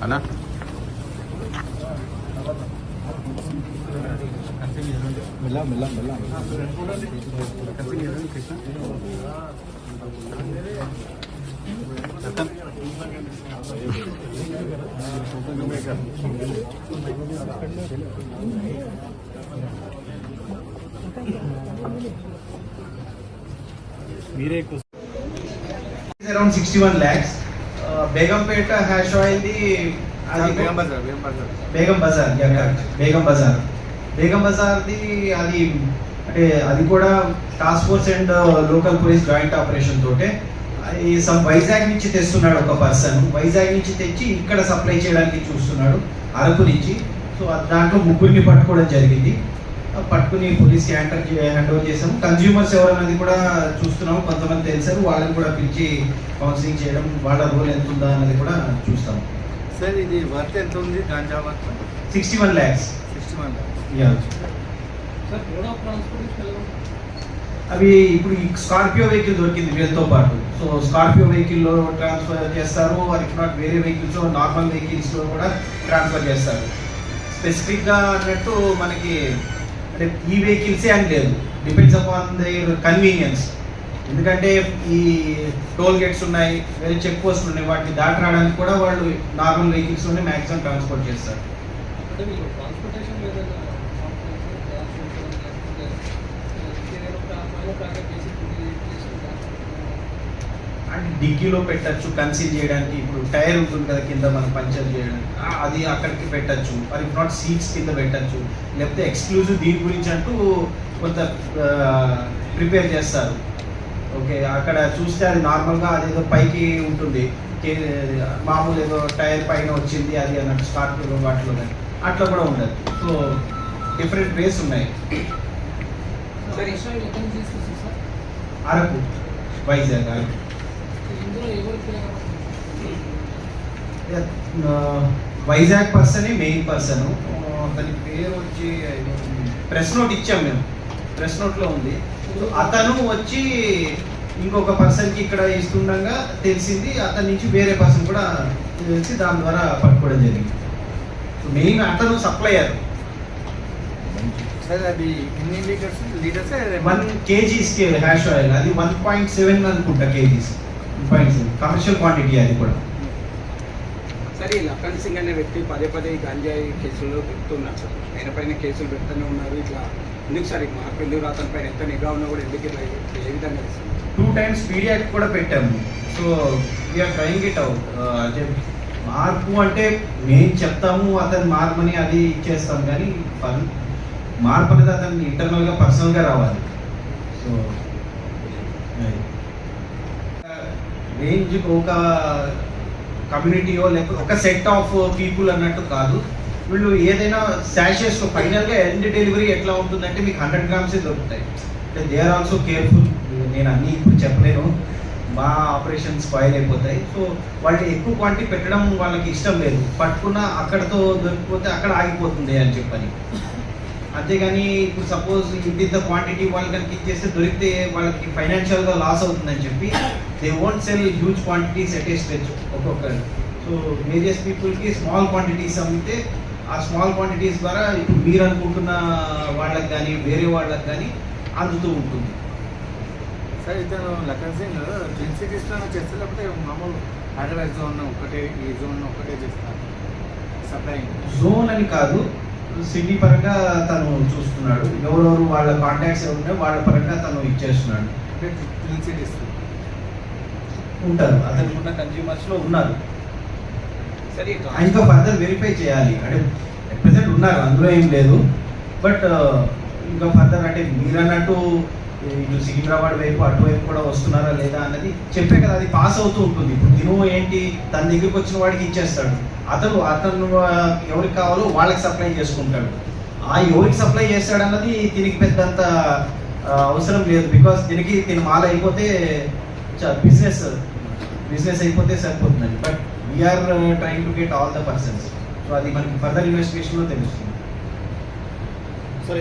है ना? मिला मिला मिला मेरे 61 lakhs. Uh, Begumpeta hash oil the అది బేగం బజార్ బేగం బజార్. బేగం బజార్. బేగం బజార్. బేగం బజార్ది అది అంటే అది కూడా task force and local police joint operation తోటే. సమ్ వైజాగ్ నుంచి తెస్తున్నాడు ఒక పర్సన్ వైజాగ్ నుంచి తెచ్చి ఇక్కడ సప్లై చేయడానికి చూస్తున్నాడు అరకు నుంచి. సో దాంట్లో ముగ్గురిని పట్టుకోవడం జరిగింది. పట్టుకుని పోలీస్ హ్యాండ్ హ్యాండ్ ఓవర్ చేసాము కన్జ్యూమర్స్ ఎవరన్నది కూడా చూస్తున్నాము. కొంతమంది తెలిసారు. వాళ్ళని కూడా పిలిచి కౌన్సిలింగ్ చేయడం వాళ్ళ రోల్ ఎంత ఉందా అన్నది కూడా చూస్తాము. సార్ ఇది వర్త్ ఎంత ఉంది? Ganja worth sixty one lakhs sixty one? అవి ఇప్పుడు ఈ స్కార్పియో వెహికల్ దొరికింది వీళ్ళతో పాటు. సో స్కార్పియో వెహికల్లో ట్రాన్స్ఫర్ చేస్తారు. ఇఫ్ నాట్ వేరే వెహికల్స్ నార్మల్ వెహికల్స్లో కూడా ట్రాన్స్ఫర్ చేస్తారు. స్పెసిఫిక్గా అన్నట్టు మనకి ఈ వెహికల్సే అని లేదు. డిపెండ్స్ అపాన్ ద కన్వీనియన్స్ ఎందుకంటే ఈ టోల్ గేట్స్ ఉన్నాయి వేరే చెక్ పోస్ట్లు ఉన్నాయి వాటిని దాటి రావడానికి కూడా వాళ్ళు నార్మల్ వెహికల్స్లోనే మ్యాక్సిమం ట్రాన్స్పోర్ట్ చేస్తారు. ట్రాన్స్పోర్టేషన్ ఏదైనా కాంప్లెక్స్, గ్యాస్ ఉంటుంది, లేకపోతే ఇంకేదైనా ఒక అమ్మాయిలో ప్యాకెట్ చేసి తీసుకుంటారు అండ్ డిక్కీలో పెట్టచ్చు కన్సీల్ చేయడానికి. ఇప్పుడు టైర్ ఉంటుంది కదా కింద మనం పంచర్ చేయడానికి. అది అక్కడికి పెట్టచ్చు. మరి నాట్ సీట్స్ కింద పెట్టచ్చు. లేకపోతే ఎక్స్క్లూజివ్ దీని గురించి అంటూ కొంత ప్రిపేర్ చేస్తారు. ఓకే అక్కడ చూస్తే అది నార్మల్గా అదేదో పైకి ఉంటుంది. మామూలు ఏదో టైర్ పైన వచ్చింది అది అన్నట్టు స్కార్పియో వాటిలో అట్లా కూడా ఉండదు. సో డిఫరెంట్ వేస్ ఉన్నాయి. అరకు. వైజాగ్ అరకు. వైజాగ్ పర్సనే మెయిన్ పర్సన్ అతని పేరు వచ్చి ప్రెస్ నోట్ ఇచ్చాం మేము. ప్రెస్ నోట్లో ఉంది. అతను వచ్చి ఇంకొక పర్సన్కి ఇక్కడ ఇస్తుండగా తెలిసింది అతని నుంచి వేరే పర్సన్ కూడా తెలిసి దాని ద్వారా పట్టుకోవడం జరిగింది. మెయిన్ అతను supplier one kgs hash oil అది వన్ పాయింట్ సెవెన్ అనుకుంటా kgs one point seven commercial quantity అది కూడా. సరే ఈ లఖన్ సింగ్ అనే వ్యక్తి పదే పదే గంజాయి కేసుల్లో పెడుతున్నారు సార్. ఆయన పైన కేసులు పెడుతూనే ఉన్నారు. ఇట్లా ఎందుకు సార్ మార్పు? ఎందుకు అతని పైన ఎంత నిఘా ఉన్నా కూడా ఎందుకు ఇలా ఏ విధంగా? టూ టైమ్స్ పీడియాక్ కూడా పెట్టాము so we are trying it out అంటే మార్పు అంటే మేము చెప్తాము అతను మార్పుని అది ఇచ్చేస్తాం. కానీ మార్పు అనేది అతనికి ఇంటర్నల్గా పర్సనల్గా రావాలి. సో రేంజ్ ఒక కమ్యూనిటీయో లేకపోతే ఒక సెట్ ఆఫ్ పీపుల్ అన్నట్టు కాదు. వీళ్ళు ఏదైనా శాషెస్ ఫైనల్గా ఎండ్ డెలివరీ ఎట్లా ఉంటుందంటే మీకు హండ్రెడ్ గ్రామ్స్ దొరుకుతాయి. అంటే దే ఆర్ ఆల్సో కేర్ఫుల్. నేను అన్నీ ఇప్పుడు చెప్పలేను. మా ఆపరేషన్ స్పాయిల్ అయిపోతాయి. సో వాళ్ళు ఎక్కువ క్వాంటిటీ పెట్టడం వాళ్ళకి ఇష్టం లేదు. పట్టుకున్న అక్కడతో దొరికిపోతే అక్కడ ఆగిపోతుంది అని చెప్పని. అంతేగాని ఇప్పుడు సపోజ్ ఇంత క్వాంటిటీ వాళ్ళు కనుక ఇచ్చేస్తే దొరికితే వాళ్ళకి ఫైనాన్షియల్గా లాస్ అవుతుందని చెప్పి they won't sell huge quantities stage ఒక్కొక్కరు సో వేరియస్ పీపుల్కి స్మాల్ క్వాంటిటీస్ అమ్మితే ఆ స్మాల్ క్వాంటిటీస్ ద్వారా ఇప్పుడు మీరు అనుకుంటున్న వాళ్ళకి కానీ వేరే వాళ్ళకి కానీ అందుతూ ఉంటుంది. సార్ ఇతను లఖన్ సింగ్ ట్విన్ సిటీస్లో చేస్తే లేకపోతే మామూలు హైదరాబాద్ జోన్ ఒకటే ఈ జోన్ ఒకటే చేస్తారు. సప్లైంగ్ జోన్ అని కాదు సిటీ పరంగా తను చూస్తున్నాడు. ఎవరెవరు వాళ్ళ కాంటాక్ట్స్ ఉన్నాయో వాళ్ళ పరంగా తను ఇచ్చేస్తున్నాడు. అంటే ట్విన్ సిటీస్ ఉంటారు. అతనికి ఉన్న కన్జ్యూమర్స్లో ఉన్నారు. సరే ఇంకా ఫర్దర్ వెరిఫై చేయాలి. అంటే ప్రెసెంట్ ఉన్నారు అందులో ఏం లేదు. బట్ ఇంకా ఫర్దర్ అంటే మీరు అన్నట్టు ఇటు సికింద్రాబాద్ వైపు అటువైపు కూడా వస్తున్నారా లేదా అన్నది చెప్పే కదా అది పాస్ అవుతూ ఉంటుంది. ఇప్పుడు తిను ఏంటి తన దగ్గరికి వచ్చిన వాడికి ఇచ్చేస్తాడు. అతను అతను ఎవరికి కావాలో వాళ్ళకి సప్లై చేసుకుంటాడు. ఆ ఎవరికి సప్లై చేస్తాడు అన్నది దీనికి పెద్దంత అవసరం లేదు. బికాస్ దీనికి దీని మాల అయిపోతే బిజినెస్ బిజినెస్ అయిపోతే సరిపోతుందండి. But we are trying to get all the persons so అది మనకి ఫర్దర్ ఇన్వెస్టిగేషన్లో తెలుస్తుంది. సరే